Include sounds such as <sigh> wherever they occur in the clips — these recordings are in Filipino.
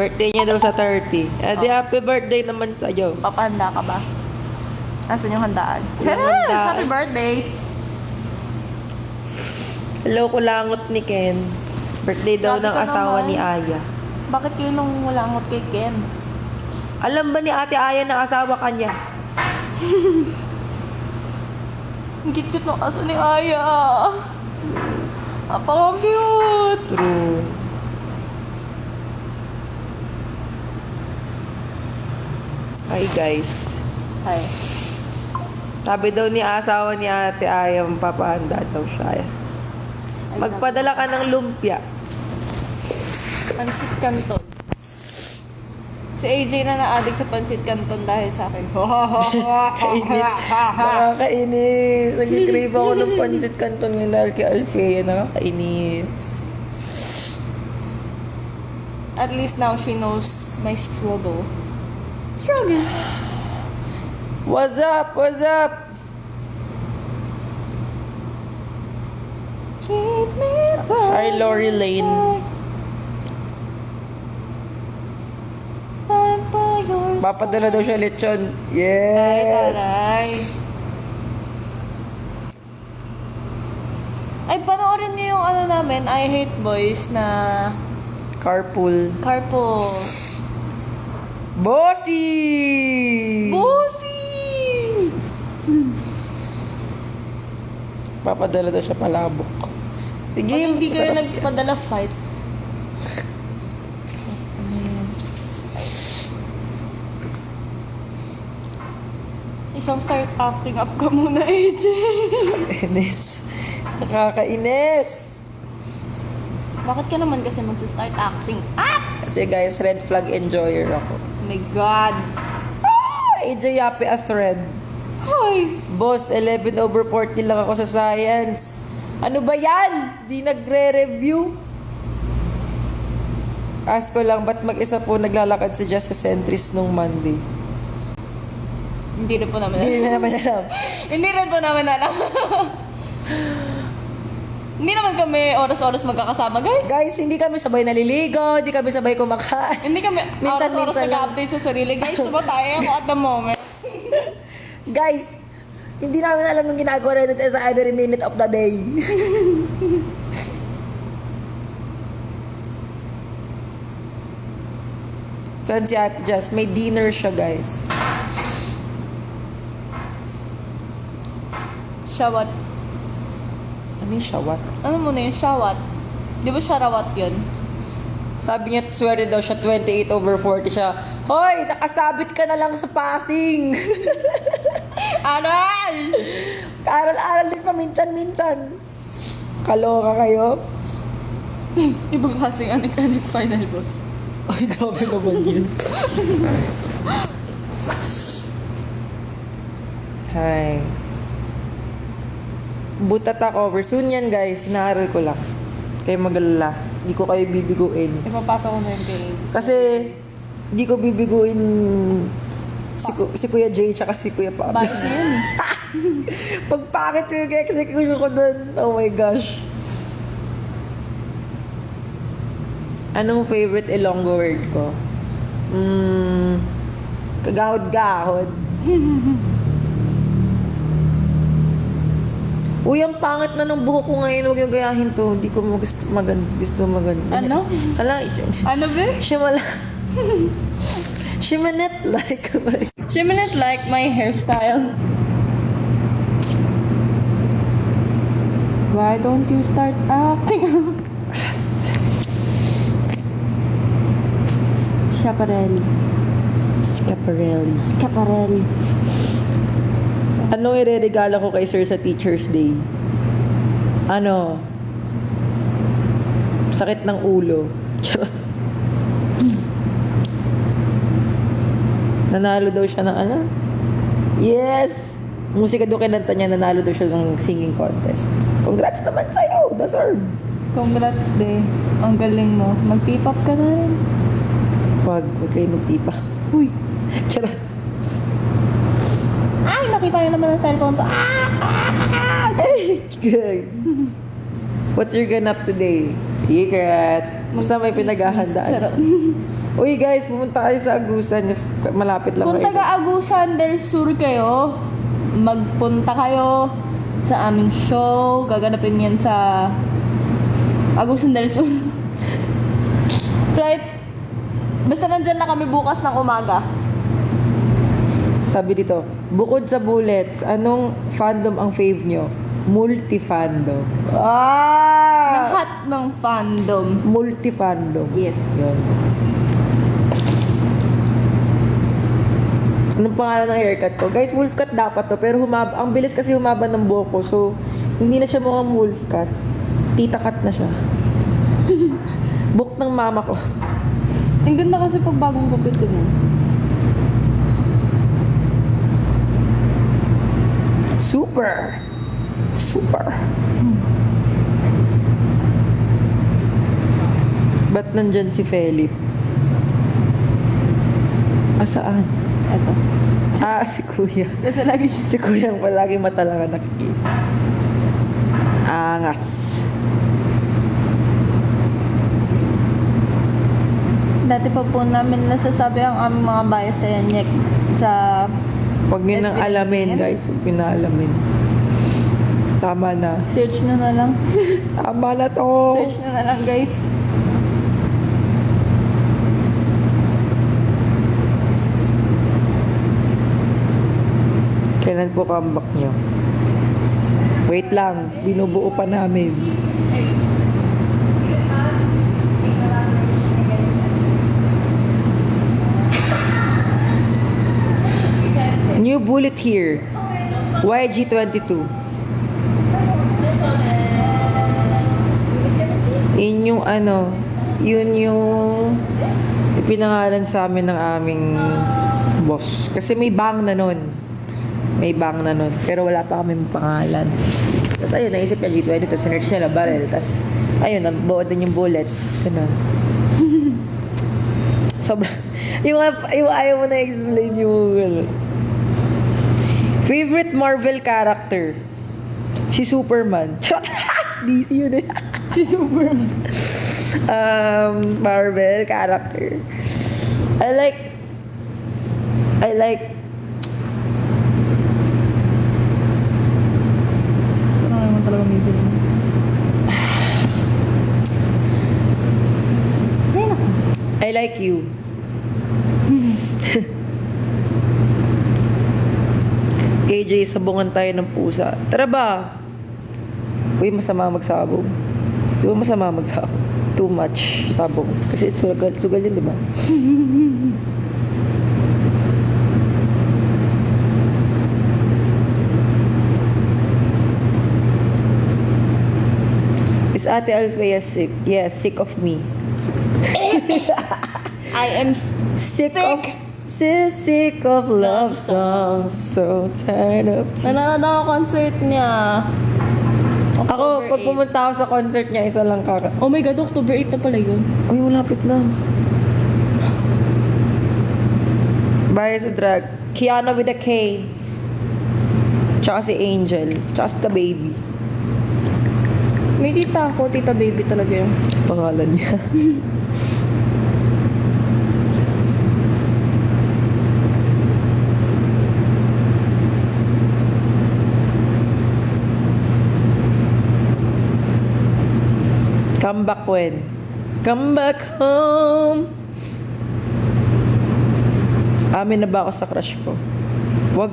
Birthday niya daw sa 30. Eh, di happy birthday naman sa'yo. Papahanda ka ba? Nasaan yung handaan? Handaan. Happy birthday! Hello, kulangot ni Ken. Birthday daw Grabe ng ka asawa naman. ni Aya. Bakit kayo nung wala ngot kay Ken? Alam ba ni ate Aya na asawa kanya? <laughs> Ang cute-cute ng aso ni Aya. Apaka-cute! True. Hi guys. Ay. Sabi daw ni asawa ni ate Aya, papahanda daw siya. Magpadala ka ng lumpia. Pansit Canton. Si AJ na na-addict sa Pansit Canton dahil sa akin. Kainis. Nakakainis. Nag-crave ako ng pancit canton ngayon dahil kay Alfea. Nakakainis. At least now she knows my struggle. Struggle. What's up? What's up? Keep me by Hi, Lori Lane. Papadala daw siya lechon. Ay, Yes! taray. Ay, panoorin niyo yung ano namin, I Hate Boys na Carpool. carpool. Bossy! Bossing! Papadala daw siya palabok. Sige, Pag hindi kayo sarap. nagpadala fight, isang start acting up ka muna, AJ. Kainis. Nakakainis. Bakit ka naman kasi magsa-start acting up? Kasi guys, red flag enjoyer ako. My God. AJ Yape a thread. Hoy! Boss, 11 over 40 lang ako sa science. Ano ba yan? Di nagre-review? Ask ko lang, ba't mag-isa po naglalakad si Justice Centris nung Monday? Hindi na po Hindi alam. na naman alam. <laughs> Hindi rin po namin alam. <laughs> Hindi naman kami oras-oras magkakasama, guys. Guys, hindi kami sabay naliligo, hindi kami sabay kumakain. Hindi kami <laughs> Minsan, oras-oras minsan lang. nag-update sa sarili. Guys, <laughs> tayo ako at the moment? <laughs> Guys, hindi namin alam yung ginagawa natin sa every minute of the day. Saan si Ate Jess? May dinner siya, guys. Shawat. Ano yung shawat? Ano mo na yung shawat? Di ba sharawat yun? Sabi niya, swerte daw siya, 28 over 40 siya. Hoy, nakasabit ka na lang sa passing. <laughs> Aral! Aral-aral din pa minsan-minsan. Kaloka kayo. <laughs> Ibang klaseng anik-anik final boss. Ay, grabe naman yun. <laughs> Hi. Butat ako over. Soon yan, guys. Inaaral ko lang. Kayo magalala. Hindi ko kayo bibiguin. Ipapasok ko na yung kay... Kasi, hindi ko bibiguin si, Ku- si Kuya Jay tsaka si Kuya Pablo. Bakit na yun eh? <laughs> Pagpakit yung execution ko dun. Oh my gosh. Anong favorite Ilonggo word ko? Mm, kagahod-gahod. <laughs> Uy, ang pangit na ng buhok ko ngayon. Huwag yung gayahin to. Hindi ko gusto maganda. Gusto maganda. Ano? Hala, Ano ba? siya wala. <laughs> Siya manet like. <laughs> She minute like my hairstyle. Why don't you start acting? Schiaparelli. Scaparelli. Schiaparelli. Anong ireregalo ko kay sir sa Teacher's Day? Ano? Sakit ng ulo. <laughs> Charot. Nanalo daw siya ng ano? Yes! Musika doon kinanta niya, nanalo daw siya ng singing contest. Congrats naman sa'yo! Deserve! Congrats, be. Ang galing mo. Mag-pip-up ka na rin. Wag, wag kayo magpipa. Uy. <laughs> Charot. Niyo naman ang cellphone ko. Ah! Good. <laughs> What's your ganap today? Secret. Basta may pinaghahandaan. <laughs> Uy guys, pumunta kayo sa Agusan. Malapit lang Kung kayo. taga Agusan del Sur kayo, magpunta kayo sa aming show. Gaganapin yan sa Agusan del Sur. <laughs> Flight. Basta nandyan na kami bukas ng umaga. Sabi dito, bukod sa bullets, anong fandom ang fave nyo? Multi-fandom. Ah! Lahat ng fandom. Multi-fandom. Yes. Yun. Anong pangalan ng haircut ko? Guys, wolf cut dapat to. Pero humab ang bilis kasi humaba ng buhok ko. So, hindi na siya mukhang wolf cut. Tita cut na siya. <laughs> Book ng mama ko. Ang ganda kasi pag bagong ko mo. Super! Super! Ba't nandyan si Felip? Asaan? Eto. Ah, si Kuya. Kasi lagi siya. Si Kuya ang palagi mata lang ang nakikita. Angas. Dati pa po namin nasasabi ang aming mga bias sa Yanyek sa Huwag nyo nang alamin, guys. Huwag nyo nang alamin. Tama na. search nyo na lang. <laughs> Tama na to. Search nyo na lang guys. Kailan po comeback nyo? Wait lang. Binubuo pa namin. Bullet here. YG22. Yun yung ano, yun yung ipinangalan sa amin ng aming boss. Kasi may bang na nun. May bang na nun. Pero wala pa kami pangalan. Tapos ayun, naisip niya G20, tapos sinerch nila barrel. Tapos ayun, nabuo din yung bullets. Ganun. <laughs> Sobrang, yung, yung ayaw mo na explain yung ano. Favorite Marvel character? Si Superman. <laughs> DC yun eh. Si Superman. um, Marvel character. I like I like Ano naman talaga medyo yun. <sighs> I like you. AJ, sabungan tayo ng pusa. Tara ba? Uy, masama magsabong. Di ba masama magsabong? Too much sabong. Kasi it's sugal, sugal yun, di ba? <laughs> Is Ate Alfea sick? Yes, sick of me. <laughs> I am Sick, of sick, of love songs. So tired of <laughs> Nanonood ako concert niya. Ako, October pag 8. pumunta ako sa concert niya, isa lang kaka... Oh my God, October 8 na pala yun. Uy, malapit na. Bye sa drag. Kiana with a K. Tsaka si Angel. Tsaka si The Baby. May tita ako, tita baby talaga yun. Pangalan niya. <laughs> Come back when? Come back home. Amin na ba ako sa crush ko? Wag. <laughs>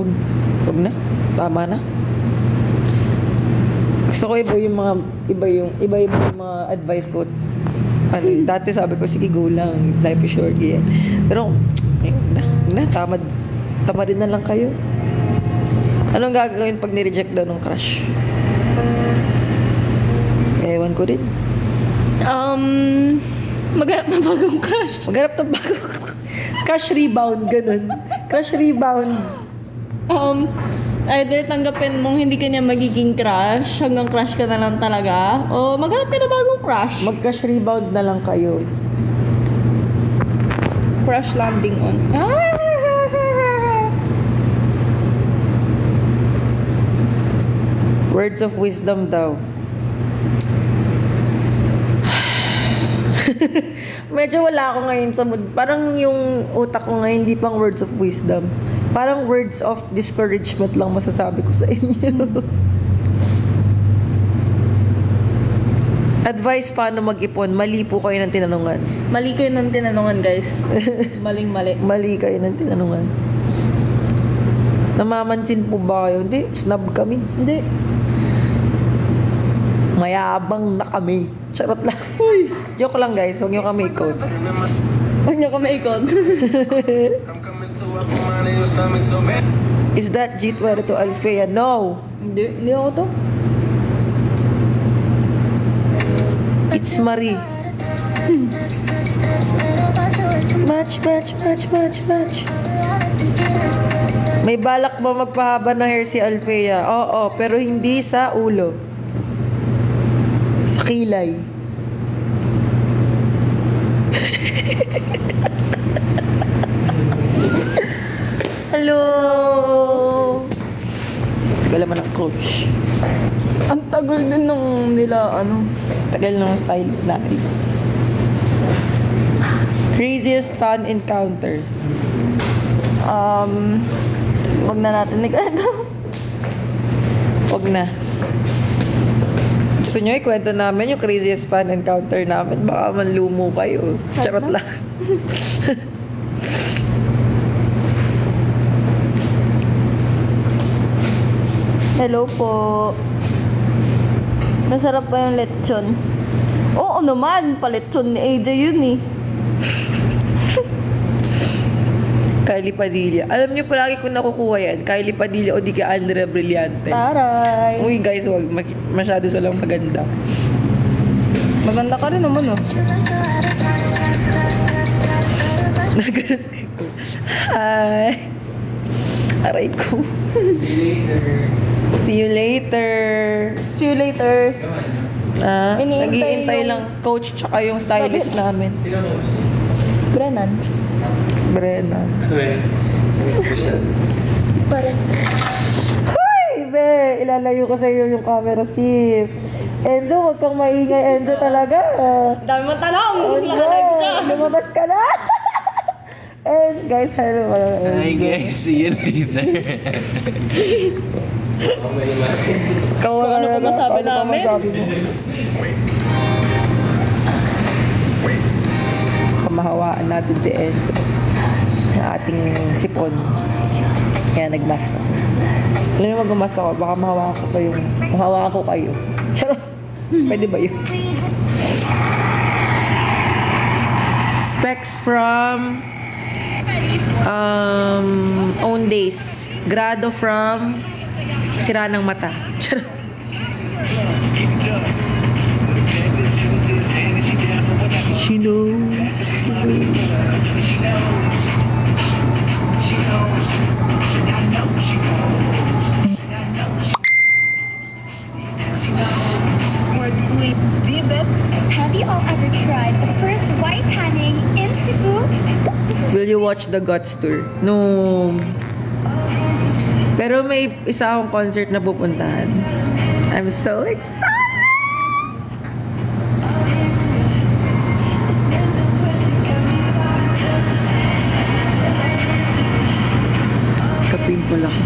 Wag. Wag na. Tama na. Gusto ko iba yung mga iba yung iba iba yung mga advice ko. Ano, <laughs> dati sabi ko sige go lang, life is short yan. Pero ayun na, na tamad tamadin na lang kayo. Anong gagawin pag ni-reject daw ng crush? Ewan ko din. Um, maghanap ng bagong crush. Maghanap ng bago. crush rebound, ganun. Crush rebound. Um, either tanggapin mong hindi ka niya magiging crush, hanggang crush ka na lang talaga, o maghanap ka na bagong crush. Mag-crush rebound na lang kayo. crush landing on. Ah! Words of wisdom daw. <sighs> Medyo wala ako ngayon sa mood. Parang yung utak ko ngayon, hindi pang words of wisdom. Parang words of discouragement lang masasabi ko sa inyo. <laughs> Advice paano mag-ipon. Mali po kayo ng tinanungan. Mali kayo ng tinanungan, guys. <laughs> Maling mali. Mali kayo ng tinanungan. Namamansin po ba kayo? Hindi, snub kami. Hindi. Mayabang na kami. Charot lang. Uy, joke lang guys. Huwag niyo kami i-quote. Huwag niyo kami ikot. <laughs> Is that G22 Alfea? No. hindi, hindi ako to. It's Marie. <laughs> Match, match, match, match, match. May balak ba magpahaba ng hair si Alfea? Oo, pero hindi sa ulo. Sa kilay. Hello! Tagal naman ang coach. Ang tagal din nung nila, ano. Tagal ng stylist natin. Craziest fun encounter. Um, wag na natin nag-ano. Wag na. Gusto nyo ikwento namin yung craziest fun encounter namin? Baka manlumo kayo. Charot lang. <laughs> Hello po. Nasarap pa yung lechon. Oo naman, palechon ni AJ yun eh. <laughs> Kylie Padilla. Alam niyo palagi ko nakukuha yan. Kylie Padilla o di ka Andrea Brillantes. Taray. Uy guys, wag ma- masyado silang maganda. Maganda ka rin naman oh. <laughs> Hi! Aray ko. See you later. See you later. Ah, Iniintay nag-iintay yung- lang coach tsaka yung stylist Sabi- namin. Brennan. Brenna. Miss ko siya. Hoy, be! Ilalayo ko sa iyo yung camera, sis. Enzo, huwag kang maingay, Enzo talaga. Dami mo tanong! Enzo, lumabas ka na. <laughs> And guys, hello. Hi guys, see you later. Kung ano pa masabi ano namin? Kamahawaan natin si Enzo. Na ating sipon. Kaya nagmasa. Alam mo magmasa ko, baka mahawakan ko pa yung... Mahawakan ko kayo. <laughs> Charot. Pwede ba yun? Specs from um, Own Days. Grado from Sira ng Mata. <laughs> Charot. She knows. Have you Will you watch the Guts Tour? No. Pero may isa akong concert na pupuntahan. I'm so excited! Kapimple ako.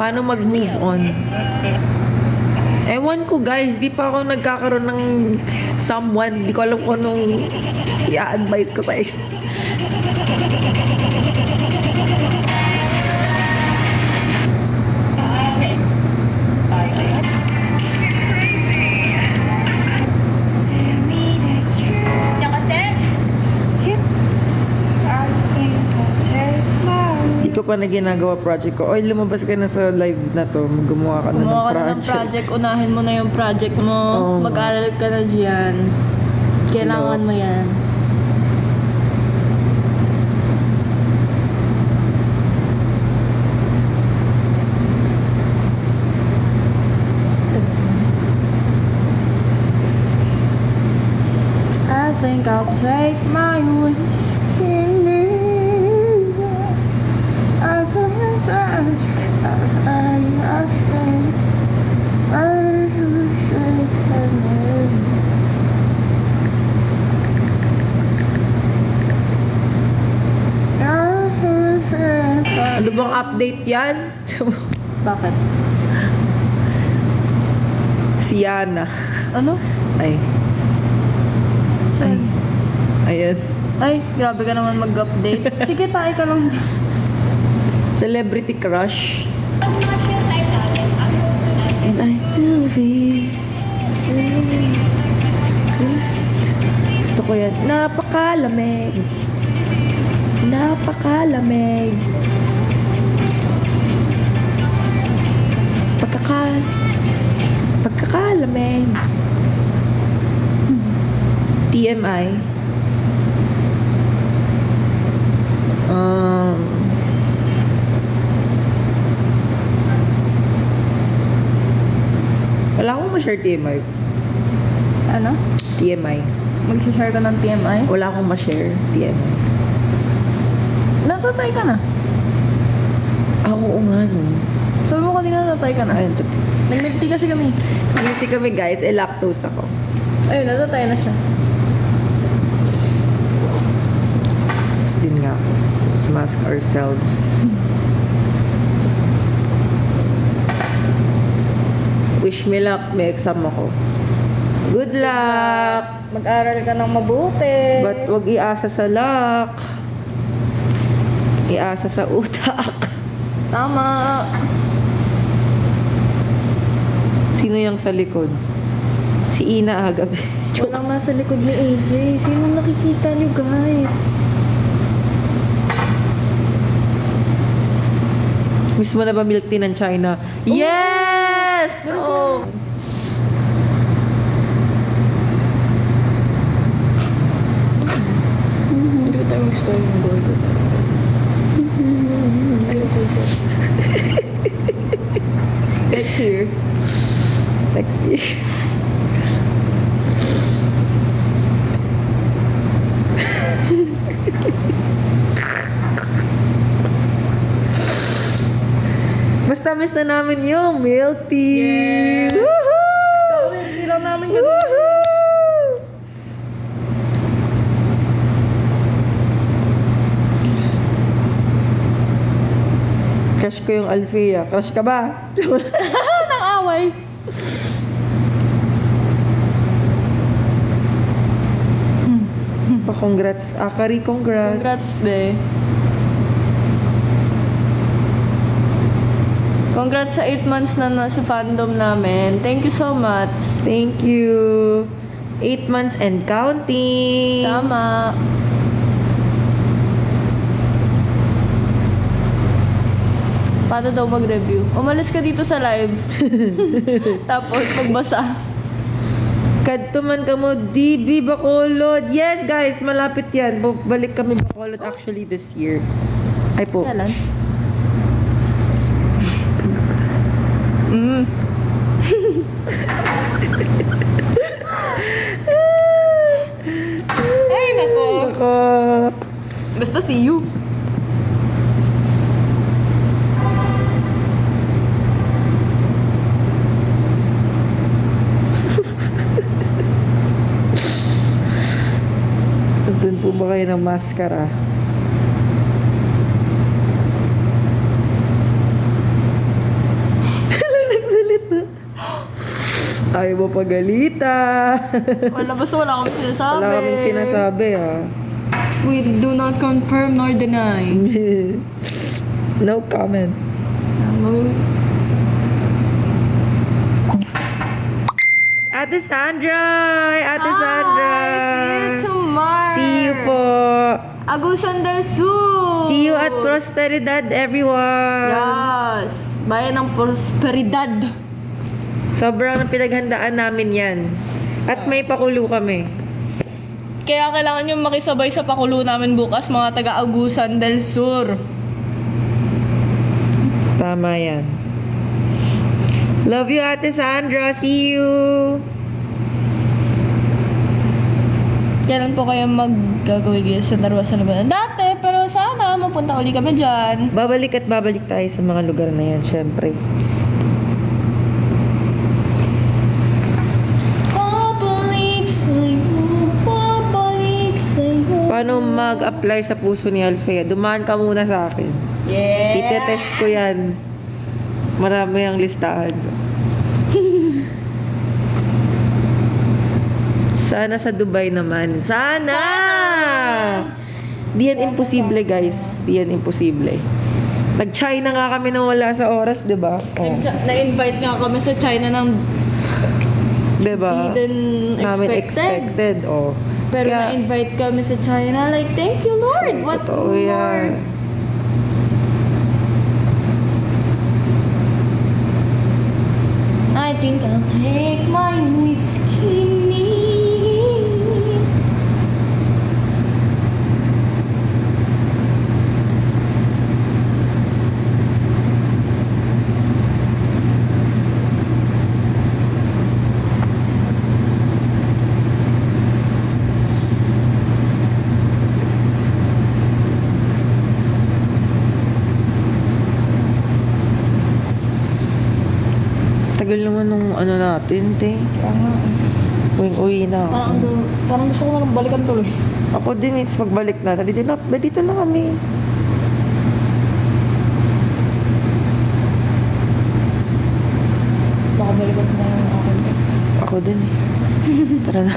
Paano mag-move on? Ewan ko guys, di pa ako nagkakaroon ng someone. Di ko alam kung anong i-advise ko guys. Pa na ginagawa project ko. Oy, lumabas ka na sa live na to. Gumawa ka na Gumawa ng ka na ng project. project, unahin mo na yung project mo. Oo. Mag-aral ka na dyan. Kailangan mo yan. I've think I'll take my whiskey as a message. I ask Ano bang update yan? <laughs> Bakit? si Yana. Ano? Ay. Ay. Ayan. Ay, grabe ka naman mag-update. <laughs> Sige, tayo ka lang dyan. Celebrity crush. And I do be gusto ko yan. Napakalamig. Napakalamig. Pagkakal... Pagkakalamig. TMI. Um... Wala akong ma-share TMI. Ano? TMI. Mag-share ka ng TMI? Wala akong ma-share TMI. Natatay ka na. Ah, oo nga no. Sabi mo kasi natatay ka na. Ayun. Nag-milk tea kasi kami. Guilty kami guys, eh lactose ako. Ayun, natatay na siya. Mas din nga ako. Let's mask ourselves. Wish me luck, may exam ako. Good luck! Mag-aral ka ng mabuti. But wag iasa sa luck. Iasa sa utak. Tama. Sino yung sa likod? Si Ina Agabe. <laughs> Walang nasa likod ni AJ. Sino nakikita niyo, guys? Miss mo na ba milk tea ng China? Yes! Oh! Hindi ko tayo mag-story ng gold ko tayo. Ayoko siya. Next year. Next year. Basta miss na namin yung milk tea. Yes. Woohoo! Lang namin ganun. Woohoo! Crush ko yung Alfia. Crush ka ba? <laughs> Nang away. Pa-congrats. Akari, congrats. Congrats, be. Congrats sa 8 months na nasa fandom namin. Thank you so much. Thank you. Eight months and counting. Tama. Paano daw mag-review? Umalis ka dito sa live. <laughs> Tapos magbasa. Kadto man ka mo, DB Bacolod. Yes, guys, malapit yan. Balik kami Bacolod actually this year. Ay po. Kailan? Mm. Ay, nako. Ako. Basta see you. Doon po ba kayo ng maskara? <laughs> Hala, nagsalita. Ayaw mo pagalita. Wala, basta wala akong sinasabi. Wala kaming sinasabi, ah. ha. We do not confirm nor deny. <laughs> no comment. Ate Sandra! Hi, Ate Sandra! See you tomorrow. See you po. Agusan del Sur. See you at Prosperidad, everyone. Yes. Bayan ng Prosperidad. Sobrang pinaghandaan namin yan. At may pakulo kami. Kaya kailangan nyo makisabay sa pakulo namin bukas, mga taga-Agusan del Sur. Tama yan. Love you, Ate Sandra. See you. Kailan po kayo maggagawin sa Darwa sa Labanan? Dati, pero sana mapunta uli kami dyan. Babalik at babalik tayo sa mga lugar na yan, syempre. Mag-apply sa puso ni Alfea? Dumaan ka muna sa akin. Yeah! Itetest ko yan. Marami ang listahan. <laughs> Sana sa Dubai naman. Sana! Di yan imposible, guys. Di yan imposible. Nag-China nga kami nang wala sa oras, di ba? Oh, Nag- Na-invite nga kami sa China ng di ba? didn't Namin expected. expected. Oh. Pero Kaya- na-invite kami sa China. Like, thank you, Lord. What Totoo more? yan. I think I'll take my whiskey neat. Tagal naman nung ano natin, te. Uwing-uwi na ako. Parang, parang gusto ko na lang balikan tuloy. Ako din, it's pagbalik na. Dito na, dito na kami. Baka balikan na lang ako. Ako din eh. <laughs> Tara na.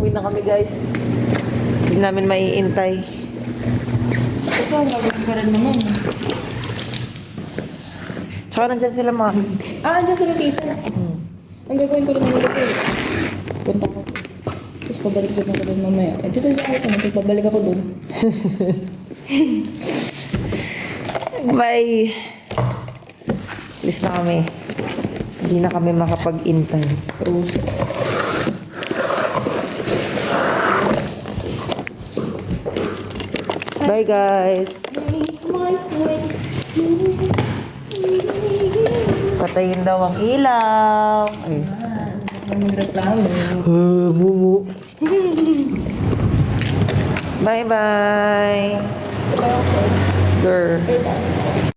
Uwi na kami guys. Hindi namin maiintay. Kasi ang gagawin ko rin naman. Tsaka nandyan sila mga... Ah, andyan sila tita. Ang gagawin ko rin naman dito. eh. Punta ko. Tapos pabalik din ako doon mamaya. Eh, dito lang ako. Tapos pabalik ako doon. <laughs> Bye! Alis na kami. Hindi na kami makapag-intay. Rose. Bye guys! Voice. Patayin daw ang ilaw. Ay. Uh, mumu. Bye bye. Kaya ako, Girl.